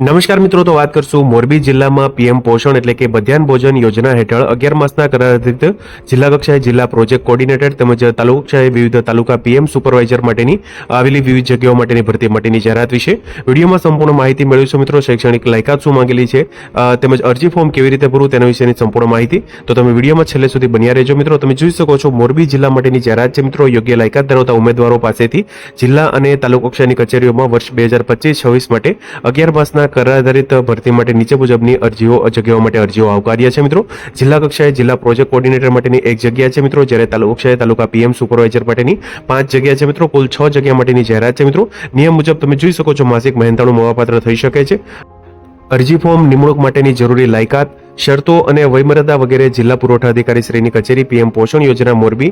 નમસ્કાર મિત્રો, તો વાત કરશું મોરબી જિલ્લામાં પીએમ પોષણ એટલે કે મધ્યાહન ભોજન યોજના હેઠળ અગિયાર માસના કરાર જિલ્લા કક્ષાએ જિલ્લા પ્રોજેક્ટ કોર્ડિનેટર તેમજ તાલુકા કક્ષાએ વિવિધ તાલુકા પીએમ સુપરવાઇઝર માટેની આવેલી વિવિધ જગ્યાઓ માટેની ભરતી માટેની જાહેરાત વિશે વિડીયોમાં સંપૂર્ણ માહિતી મેળવીશું મિત્રો. શૈક્ષણિક લાયકાત શું માંગેલી છે તેમજ અરજી ફોર્મ કેવી રીતે ભરવું તેના વિશેની સંપૂર્ણ માહિતી. તો તમે વિડીયોમાં છેલ્લે સુધી બન્યા રહેજો મિત્રો. તમે જોઈ શકો છો મોરબી જિલ્લા માટેની જાહેરાત છે મિત્રો. યોગ્ય લાયકાત ધરાવતા ઉમેદવારો પાસેથી જિલ્લા અને તાલુકા કક્ષાની કચેરીઓમાં વર્ષ બે હજાર પચીસ છવ્વીસ માટે અગિયાર માસના કરાર આધારિત ભરતી માટે નીચે મુજબની અરજીઓ, જગ્યાઓ માટે અરજીઓ આવકાર્ય છે મિત્રો. જિલ્લા કક્ષાએ જિલ્લા પ્રોજેક્ટ કોર્ડિનેટર માટેની એક જગ્યા છે મિત્રો, જ્યારે તાલુકા કક્ષાએ તાલુકા પીએમ સુપરવાઇઝર માટેની પાંચ જગ્યા છે મિત્રો. કુલ છ જગ્યા માટેની જાહેરાત છે મિત્રો. નિયમ મુજબ તમે જોઈ શકો છો, માસિક મહેનતાણું મોવાપાત્ર થઈ શકે છે. અરજી ફોર્મ નિમણૂક માટેની જરૂરી લાયકાત શરતો અને વયમર્યાદા વગેરે જિલ્લા પુરવઠા અધિકારી શ્રીની કચેરી પીએમ પોષણ યોજના મોરબી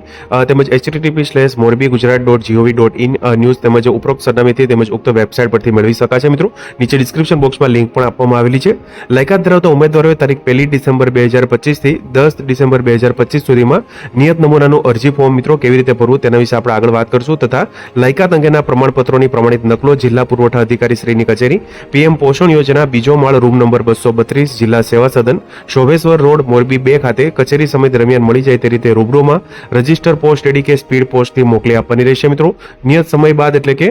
તેમજ HTTP slash Morbi Gujarat dot GOV dot in news તેમજ ઉપરોક્ત સરનામેથી તેમજ ઉક્ત વેબસાઇટ પરથી મેળવી શકાશે મિત્રો, નીચે ડિસ્ક્રિપ્શન બોક્સમાં લિંક પણ આપવામાં આવેલી છે. લાયકાત ધરાવતા ઉમેદવારોએ તારીખ પહેલી ડિસેમ્બર બે હજાર પચીસથી દસ ડિસેમ્બર બે હજાર પચીસ સુધીમાં નિયત નમૂનાનું અરજી ફોર્મ મિત્રો, કેવી રીતે ભરવું તેના વિશે આપણે આગળ વાત કરશું તથા લાયકાત અંગેના પ્રમાણપત્રોની પ્રમાણિત નકલો જિલ્લા પુરવઠા અધિકારી શ્રીની કચેરી, પીએમ પોષણ યોજના બીજો માળ રૂમ નંબર બસો બત્રીસ જિલ્લા સેવા સદન શોભેશ્વર રોડ, મોરબી બે ખાતે કચેરી સમય દરમિયાન મળી જાય તે રીતે રૂબરૂમાં રજિસ્ટર પોસ્ટ એડી કે સ્પીડ પોસ્ટથી મોકલી આપવાની રહેશે મિત્રો. નિયત સમય બાદ એટલે કે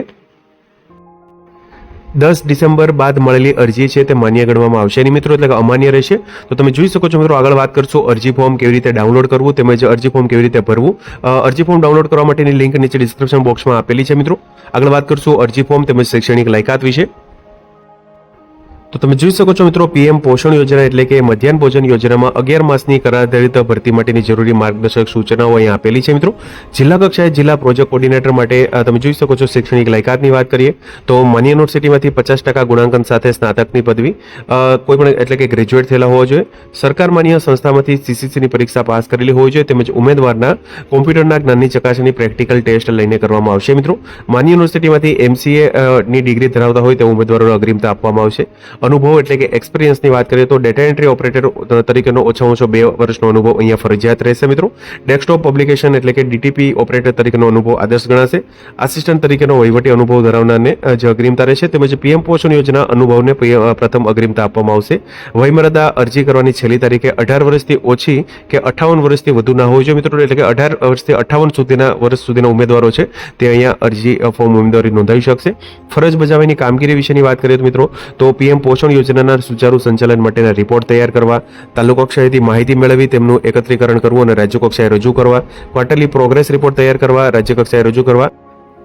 દસ ડિસેમ્બર બાદ મળેલી અરજી છે તે માન્ય ગણવામાં આવશે નહીં મિત્રો, એટલે કે અમાન્ય રહેશે. તો તમે જોઈ શકો છો મિત્રો, આગળ વાત કરશો અરજી ફોર્મ કેવી રીતે ડાઉનલોડ કરવું તેમજ અરજી ફોર્મ કેવી રીતે ભરવું. અરજી ફોર્મ ડાઉનલોડ કરવા માટેની લિંક નીચે ડિસ્ક્રિપ્શન બોક્સમાં આપેલી છે મિત્રો. આગળ વાત કરશું અરજી ફોર્મ તેમજ શૈક્ષણિક લાયકાત વિશે. તો તમે જોઈ શકો છો મિત્રો, પીએમ પોષણ યોજના એટલે કે મધ્યાહન ભોજન યોજનામાં અગિયાર માસની કરારધારિત ભરતી માટેની જરૂરી માર્ગદર્શક સૂચનાઓ અહીં આપેલી છે મિત્રો. જિલ્લા કક્ષાએ જિલ્લા પ્રોજેક્ટ કોર્ડિનેટર માટે તમે જોઈ શકો છો શૈક્ષણિક લાયકાતની વાત કરીએ, તો માન્ય યુનિવર્સિટીમાંથી પચાસ ટકા ગુણાંકન સાથે સ્નાતકની પદવી કોઈપણ કોઈ પણ એટલે કે ગ્રેજ્યુએટ થયેલા હોવા જોઈએ. સરકાર માન્ય સંસ્થામાંથી સીસીસીની પરીક્ષા પાસ કરેલી હોવી જોઈએ, તેમજ ઉમેદવારના કોમ્પ્યુટરના જ્ઞાનની ચકાસણી પ્રેક્ટિકલ ટેસ્ટ લઈને કરવામાં આવશે મિત્રો. માન્ય યુનિવર્સિટીમાંથી એમસીએ ની ડિગ્રી ધરાવતા હોય તેવા ઉમેદવારોને અગ્રિમતા આપવામાં આવશે. અનુભવ એટલે કે એક્સપિરિયન્સની વાત કરીએ તો ડેટા એન્ટ્રી ઓપરેટર તરીકેનો ઓછામાં ઓછો બે વર્ષનો અનુભવ અહીંયા ફરજિયાત રહેશે મિત્રો. ડેસ્કટોપ પબ્લિકેશન એટલે કે ડીટીપી ઓપરેટર તરીકેનો અનુભવ આદર્શ ગણાશે. આસિસ્ટન્ટ તરીકેનો વહીવટી અનુભવ ધરાવનારને જ જે અગ્રિમતા રહેશે. તેમજ પીએમ પોષણ યોજના અનુભવને પ્રથમ અગ્રિમતા આપવામાં આવશે. વયમર્યાદા અરજી કરવાની છેલ્લી તારીખે અઢાર વર્ષથી ઓછી કે અઠાવન વર્ષથી વધુ ના હોવી જોઈએ મિત્રો. એટલે કે અઢાર વર્ષથી અઠાવન સુધીના વર્ષ સુધીના ઉમેદવારો છે, તે અહીંયા અરજી ફોર્મ ઉમેદવારી નોંધાવી શકશે. ફરજ બજાવવાની કામગીરી વિશેની વાત કરીએ તો મિત્રો, તો પીએમ પોષણ યોજનાના સુચારુ સંચાલન માટેના રિપોર્ટ તૈયાર કરવા, તાલુકા કક્ષાએથી માહિતી મેળવી, તેમનું એકત્રીકરણ કરવું અને રાજ્ય કક્ષાએ રજૂ કરવા ક્વાર્ટરલી પ્રોગ્રેસ રિપોર્ટ તૈયાર કરવા, રાજ્ય કક્ષાએ રજૂ કરવા.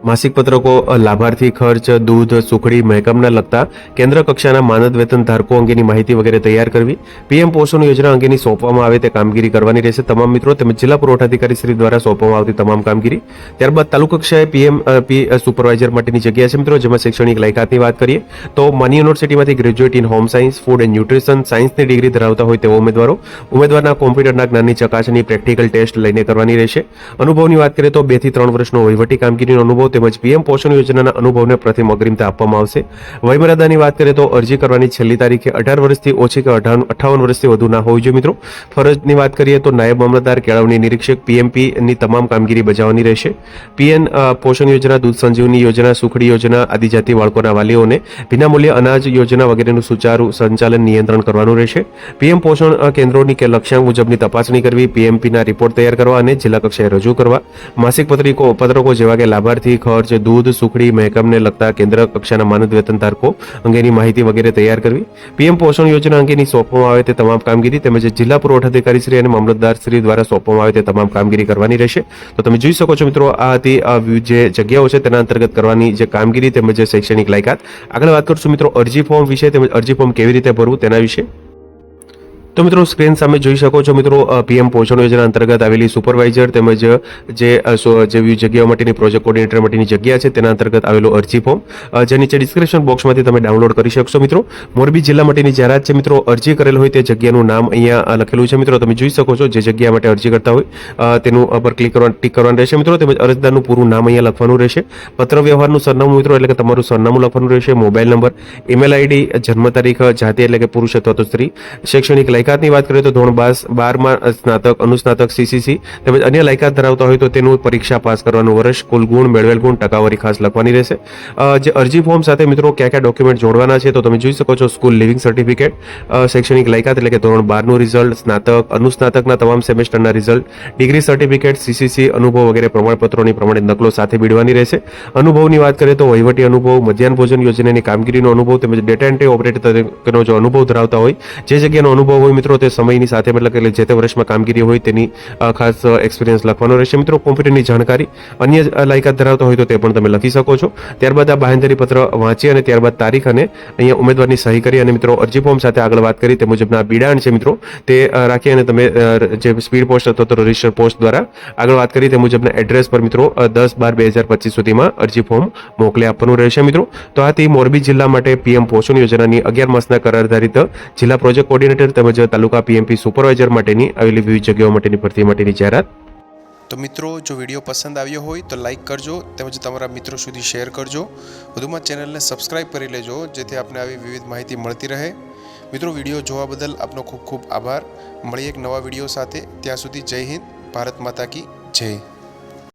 માસિક પત્રકો લાભાર્થી ખર્ચ, દૂધ, સુખડી, મહેકમના લગતા કેન્દ્ર કક્ષાના માનદ વેતન ધારકો અંગેની માહિતી વગેરે તૈયાર કરવી, પીએમ પોષણ યોજના અંગેની સોંપવામાં આવે તે કામગીરી કરવાની રહેશે. તમામ મિત્રો તેમજ જિલ્લા પુરવઠા અધિકારી શ્રી દ્વારા સોંપવામાં આવતી તમામ કામગીરી. ત્યારબાદ તાલુકા કક્ષાએ પીએમ પી સુપરવાઇઝર માટેની જગ્યા છે મિત્રો, જેમાં શૈક્ષણિક લાયકાતની વાત કરીએ, તો માની યુનિવર્સિટીમાંથી graduate in home science, food and nutrition, સાયન્સની ડિગ્રી ધરાવતા હોય તેવા ઉમેદવારો, ઉમેદવારના કોમ્પ્યુટરના જ્ઞાનની ચકાસણી, પ્રેક્ટિકલ ટેસ્ટ લઈને કરવાની રહેશે. અનુભવની વાત કરીએ તો બેથી ત્રણ વર્ષનો વહીવટી કામગીરીનો અનુભવ તેમજ પીએમ પોષણ યોજનાના અનુભવને પ્રથમ અગ્રિમતા આપવામાં આવશે. વયમર્યાદાની વાત કરીએ તો અરજી કરવાની છેલ્લી તારીખે અઢાર વર્ષથી ઓછી કે અઠાવન વર્ષથી વધુ ના હોવી જોઈએ મિત્રો. ફરજની વાત કરીએ તો નાયબ મામલતદાર, કેળવણી નિરીક્ષક, પીએમપીની તમામ કામગીરી બજાવવાની રહેશે. પીએન પોષણ યોજના, દૂધ સંજીવની યોજના, સુખડી યોજના, આદિજાતિ બાળકોના વાલીઓને વિનામૂલ્ય અનાજ યોજના વગેરેનું સુચારુ સંચાલન નિયંત્રણ કરવાનું રહેશે. પીએમ પોષણ કેન્દ્રોની કે લક્ષ્યાંક મુજબની તપાસણી કરવી, પીએમપીના રિપોર્ટ તૈયાર કરવા અને જિલ્લા કક્ષાએ રજૂ કરવા. માસિક પત્રિકો પત્રકો જેવા કે લાભાર્થી ખર્ચ, દૂધ, સુખડી મહેકમને લગતા કેન્દ્ર કક્ષાના માનદ વેતન ધારકો અંગેની માહિતી વગેરે તૈયાર કરવી. પીએમ પોષણ યોજના અંગેની સોંપવામાં આવે તે તમામ કામગીરી તેમજ જિલ્લા પુરવઠા અધિકારી શ્રી અને મામલતદાર શ્રી દ્વારા સોંપવામાં આવે તે તમામ કામગીરી કરવાની રહેશે. તો તમે જોઈ શકો છો મિત્રો, આ હતી જે જગ્યાઓ છે તેના અંતર્ગત કરવાની જે કામગીરી તેમજ શૈક્ષણિક લાયકાત. આગળ વાત કરશું મિત્રો, અરજી ફોર્મ વિશે તેમજ અરજી ફોર્મ કેવી રીતે ભરવું તેના વિશે. તો મિત્રો, સ્ક્રીન સામે જોઈ શકો છો મિત્રો પીએમ પોષણ યોજના અંતર્ગત આવેલી સુપરવાઇઝર તેમજ, જે જેવી જગ્યાઓ માટેની પ્રોજેક્ટ કોર્ડિનેટર માટેની જગ્યા છે, તેના અંતર્ગત આવેલો અરજી ફોર્મ. જે નીચે ડિસ્ક્રિપ્શન બોક્સમાંથી તમે ડાઉનલોડ કરી શકશો મિત્રો. મોરબી જિલ્લા માટેની જાહેરાત છે મિત્રો, અરજી કરેલ હોય તે જગ્યાનું નામ અહીંયા લખેલું છે મિત્રો. તમે જોઈ શકો છો જે જગ્યા માટે અરજી કરતા હોય તેનું પર ક્લિક કરવા ટિક કરવાનું રહેશે મિત્રો. તેમજ અરજદારનું પૂરું નામ અહીંયા લખવાનું રહેશે. પત્ર વ્યવહારનું સરનામું મિત્રો, એટલે કે તમારું સરનામું લખવાનું રહેશે, મોબાઈલ નંબર, ઈમેલ આઈડી, જન્મ તારીખ, જાતિ એટલે કે પુરુષ અથવા તો સ્ત્રી, શૈક્ષણિક લાયકાતની વાત કરીએ તો ધોરણ બાર બારમાં સ્નાતક, અનુસ્નાતક સીસીસી તેમજ અન્ય લાયકાત ધરાવતા હોય તો તેનું પરીક્ષા પાસ કરવાનું વર્ષ કુલ ગુણ, મેળવેલ ગુણ, ટકાવારી ખાસ લખવાની રહેશે. જે અરજી ફોર્મ સાથે મિત્રો કયા કયા ડોક્યુમેન્ટ જોડવાના છે તો તમે જોઈ શકો છો સ્કૂલ લિવિંગ સર્ટિફિકેટ શૈક્ષણિક લાયકાત એટલે કે ધોરણ બારનું રિઝલ્ટ, સ્નાતક, અનુસ્નાતકના તમામ સેમેસ્ટરના રિઝલ્ટ, ડિગ્રી સર્ટિફિકેટ સીસીસી અનુભવ વગેરે પ્રમાણપત્રોની પ્રમાણિત નકલો સાથે બીડવાની રહેશે. અનુભવની વાત કરીએ તો વહીવટી અનુભવ, મધ્યાહન ભોજન યોજનાની કામગીરીનો અનુભવ તેમજ ડેટા એન્ટ્રી ઓપરેટર તરીકેનો જો અનુભવ ધરાવતા હોય, જે જગ્યાનો અનુભવ હોય મિત્રો, તે સમયની સાથે મતલબ એટલે જે તે વર્ષમાં કામગીરી હોય તેની ખાસ એક્સપિરિયન્સ લખવાનો રહેશે. મિત્રો, કોમ્પ્યુટરની જાણકારી અન્ય લાયકાત ધરાવતા હોય તો તે પણ તમે લખી શકો છો. ત્યારબાદ આ બાહેંધરી પત્ર વાંચી અને ત્યારબાદ તારીખ અને અહીંયા ઉમેદવારની સહી કરી અને મિત્રો, અરજી ફોર્મ સાથે આગળ વાત કરી. તે મુજબના બિડાણ છે મિત્રો, તે રાખી અને તમે જે સ્પીડ પોસ્ટ અથવા તો રજિસ્ટર પોસ્ટ દ્વારા આગળ વાત કરી. તે મુજબના એડ્રેસ પર મિત્રો દસ બાર બે હજાર પચીસ સુધીમાં અરજી ફોર્મ મોકલી આપવાનું રહેશે મિત્રો. તો આ હતી મોરબી જિલ્લા માટે પીએમ પોષણ યોજનાની અગિયાર માસના કરાર આધારિત જિલ્લા પ્રોજેક્ટ કોર્ડિનેટર તેમજ તાલુકા પીએમપી સુપરવાઇઝર માટેની આવેલી વિવિધ જગ્યાઓ માટેની ભરતી માટેની જાહેરાત. તો મિત્રો, જો વીડિયો પસંદ આવ્યો હોય તો લાઈક કરજો, તેમજ તમારા મિત્રો સુધી શેર કરજો. વધુમાં ચેનલને સબસ્ક્રાઇબ કરી લેજો, જેથી આપને આવી વિવિધ માહિતી મળતી રહે. મિત્રો, વીડિયો જોવા બદલ આપનો ખૂબ ખૂબ આભાર. મળીએ એક નવા વીડિયો સાથે. ત્યાં સુધી જય હિન્દ, ભારત માતા કી જય.